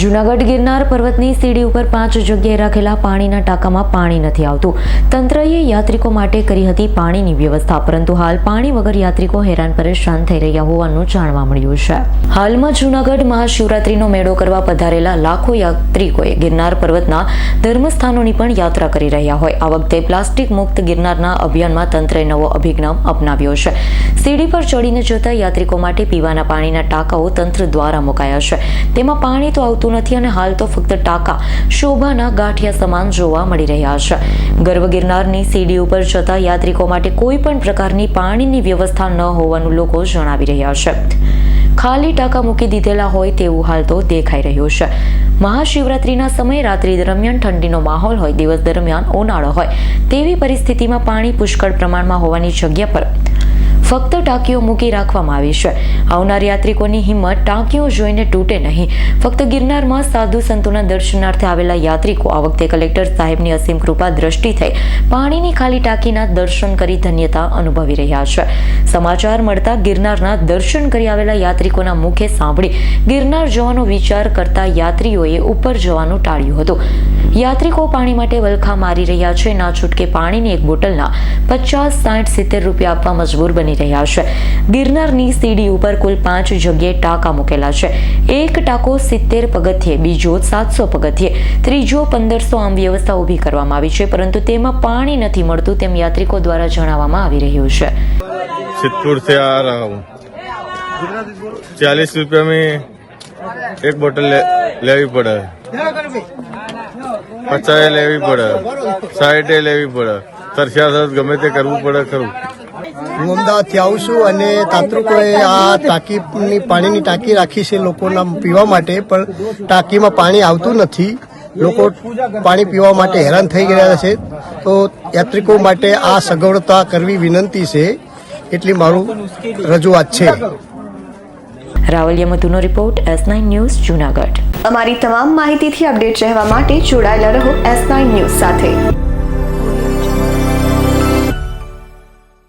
જૂનાગઢ ગિરનાર પર્વતની સીડી ઉપર પાંચ જગ્યાએ રાખેલા પાણીના ટાંકામાં પાણી નથી આવતું. તંત્રએ યાત્રિકો માટે કરી હતી પાણીની વ્યવસ્થા, પરંતુ હાલ પાણી વગર યાત્રિકો હેરાન પરેશાન થઈ રહ્યા હોવાનું જાણવા મળ્યું છે. હાલમાં જૂનાગઢ મહાશિવરાત્રીનો મેળો કરવા પધારેલા લાખો યાત્રિકોએ ગિરનાર પર્વતના ધર્મસ્થાનોની પણ યાત્રા કરી રહ્યા હોય. આ વખતે પ્લાસ્ટિક મુક્ત ગિરનારના અભિયાનમાં તંત્રએ નવો અભિગમ અપનાવ્યો છે. સીડી પર ચડીને જતા યાત્રિકો માટે પીવાના પાણીના ટાંકાઓ તંત્ર દ્વારા મુકાયા છે. તેમાં પાણી તો આવતું નથી અને હાલ તો ફક્ત ટાંકા, શોભાના ગાંઠિયા સમાન જોવા મળી રહ્યા છે. ગર્ભ ગિરનારની સીડી ઉપર જતા યાત્રિકો માટે કોઈ પણ પ્રકારની પાણીની વ્યવસ્થા ન હોવાનું લોકો જણાવી રહ્યા છે. ખાલી ટાંકા મૂકી દીધેલા હોય તેવું હાલ તો દેખાઈ રહ્યું છે. મહાશિવરાત્રિના સમયે રાત્રિ દરમિયાન ઠંડીનો માહોલ હોય, દિવસ દરમિયાન ઉનાળો હોય, તેવી પરિસ્થિતિમાં પાણી પુષ્કળ પ્રમાણમાં હોવાની જગ્યા પર ફક્ત ટાંકીઓ મૂકી રાખવામાં આવી છે. આવનાર યાત્રિકોની હિંમત ટાંકીઓ જોઈને તૂટે નહીં. ફક્ત ગિરનારમાં સાધુ સંતોના દર્શનાર્થે આવેલા યાત્રિકો આ વખતે કલેક્ટર સાહેબની અસીમ કૃપા દ્રષ્ટિ થઈ પાણીની ખાલી ટાંકીના દર્શન કરી ધન્યતા અનુભવી રહ્યા છે. સમાચાર મળતા ગિરનારના દર્શન કરી આવેલા યાત્રિકોના મુખે સાંભળી ગિરનાર જવાનો વિચાર કરતા યાત્રીઓએ ઉપર જવાનું ટાળ્યું હતું. યાત્રિકો પાણી માટે વલખા મારી રહ્યા છે. ના છૂટકે પાણીની એક બોટલના પચાસ સાઠ સિત્તેર રૂપિયા આપવા મજબૂર બની રહ્યા છે. ગિરનારની સીડી ઉપર કુલ પાંચ જગ્યાએ ટાંકા મૂકેલા છે. એક ટાંકો સિત્તેર પગથિયે, બીજો સાતસો પગથિયે, ત્રીજો પંદરસો આમ વ્યવસ્થા ઊભી કરવામાં આવી છે, પરંતુ તેમાં પાણી નથી મળતું તેમ યાત્રિકો દ્વારા જણાવવામાં આવી રહ્યું છે. સિદ્ધપુર સે આ રહા હું 40 રૂપિયા મેં એક બોટલ લેવી પડે. પચાસ લેવી પડે. સાઠે લેવી પડે. તરસ્યા ગમે તે કરવું પડે ખરું. હું અમદાવાદથી આવું છું અને તાંત્રિકોએ આ ટાંકીની પાણીની ટાંકી રાખી છે લોકોના પીવા માટે પણ ટાંકીમાં પાણી આવતું નથી. લોકો પાણી પીવા માટે હેરાન થઈ ગયા છે. તો યાત્રિકો માટે આ સગવડતા કરવી વિનંતી છે. એટલી મારું રજૂઆત છે. Ravaliya મતુનો report S nine news Junagadh. અમારી તમામ માહિતીથી અપડેટ રહેવા માટે જોડાયેલા રહો એસ નાઇન ન્યૂઝ સાથે.